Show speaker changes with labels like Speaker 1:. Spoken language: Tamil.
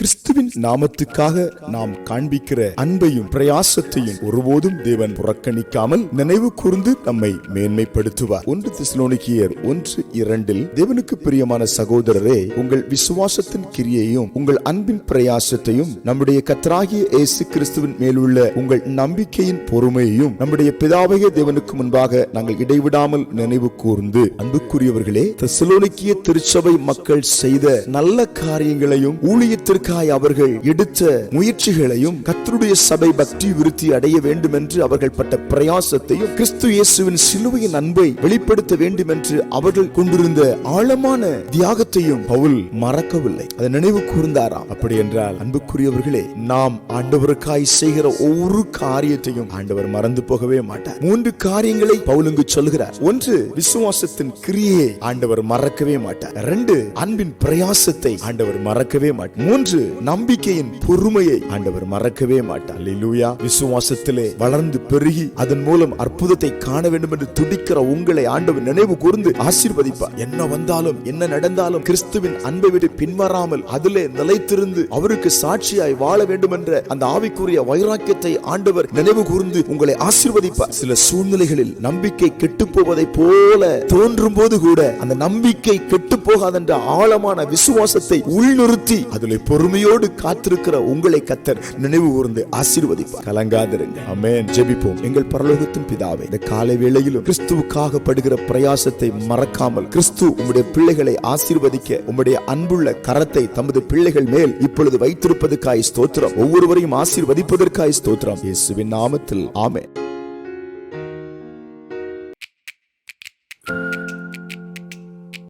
Speaker 1: கிறிஸ்துவின் நாமத்துக்காக நாம் காண்பிக்கிற அன்பையும் பிரயாசத்தையும் ஒருபோதும் தேவன் புறக்கணிக்காமல் நினைவு கூர்ந்து நம்மை மேன்மைப்படுத்துவார். ஒன்று திசுலோனிக்கியர் ஒன்று இரண்டில் தேவனுக்கு பிரியமான சகோதரரே உங்கள் விசுவாசத்தின் கிரியையும் உங்கள் அன்பின் பிரயாசத்தையும் நம்முடைய கத்தராகிய இயேசு கிறிஸ்துவின் மேலுள்ள உங்கள் நம்பிக்கையின் பொறுமையையும் நம்முடைய பிதாவைய தேவனுக்கு முன்பாக நாங்கள் இடைவிடாமல் நினைவு கூர்ந்து. அன்புக்குரியவர்களே தெசலோனிக்கிய திருச்சபை மக்கள் செய்த நல்ல காரியங்களையும் ஊழியத்திற்கு ஊழியத்திற்காய் அவர்கள் எடுத்த முயற்சிகளையும் கத்தருடைய சபை பக்தி விருத்தி அடைய வேண்டும் என்று அவர்கள் பட்ட பிரயாசத்தையும் கிறிஸ்து இயேசுவின் சிலுவையின் அன்பை வெளிப்படுத்த வேண்டும் என்று அவர்கள் கொண்டிருந்த ஆழமான தியாகத்தையும் பவுல் மறக்கவில்லை. அதை நினைவு கூர்ந்தாராம். அப்படி என்றால் அன்புக்குரியவர்களே நாம் ஆண்டவருக்காய் செய்கிற ஒவ்வொரு காரியத்தையும் ஆண்டவர் மறந்து போகவே மாட்டார். மூன்று காரியங்களை பவுலுங்கு சொல்கிறார் ஒன்று விசுவாசத்தின் கிரியை ஆண்டவர் மறக்கவே மாட்டார். ரெண்டு அன்பின் பிரயாசத்தை ஆண்டவர் மறக்கவே மாட்டார். மூன்று நம்பிக்கையின் பொறுமையை ஆண்டவர் மறக்கவே மாட்டார். அல்லேலூயா விசுவாசத்திலே வளர்ந்து பெருகி அதன் மூலம் அற்புதத்தை காண வேண்டும் என்று துடிக்கிற உங்களை ஆண்டவர் நினைவு கூர்ந்து ஆசீர்வதிப்பார். என்ன வந்தாலும் என்ன நடந்தாலும் கிறிஸ்துவின் அன்பை விட்டு பின்வராமல் அதிலே நிலைத்திருந்து அவருக்கு சாட்சியாய் வாழ வேண்டும் என்ற அந்த ஆவிக்குரிய வைராக்கியத்தை ஆண்டவர் நினைவு கூர்ந்து உங்களை ஆசீர்வதிப்பார். சில சூழ்நிலைகளில் நம்பிக்கை கெட்டு போவதை போல தோன்றும் போது கூட அந்த நம்பிக்கை கெட்டு போகாதென்ற ஆழமான விசுவாசத்தை உள்நிறுத்தி அதில் பொறுமையோடு காத்திருக்கிற உங்களை கத்தர் நினைவு கூர்ந்து ஆசீர்வதிப்பார். கலங்காதிருங்க. அமேன் ஜெபிப்போம். எங்கள் பரலோகத்தின் பிதாவை இந்த காலை வேளையிலும் கிறிஸ்துவுக்காக படுகிற பிரயாசத்தை மறக்காமல் கிறிஸ்து உம்முடைய பிள்ளைகளை ஆசீர்வதிக்க உம்முடைய அன்புள்ள கரத்தை தமது பிள்ளைகள் மேல் இப்பொழுது வைத்திருப்பதற்காய் ஸ்தோத்திரம். ஒவ்வொருவரையும் ஆசீர்வதிப்பதற்காய் ஸ்தோத்திரம். இயேசுவின் நாமத்தில். ஆமே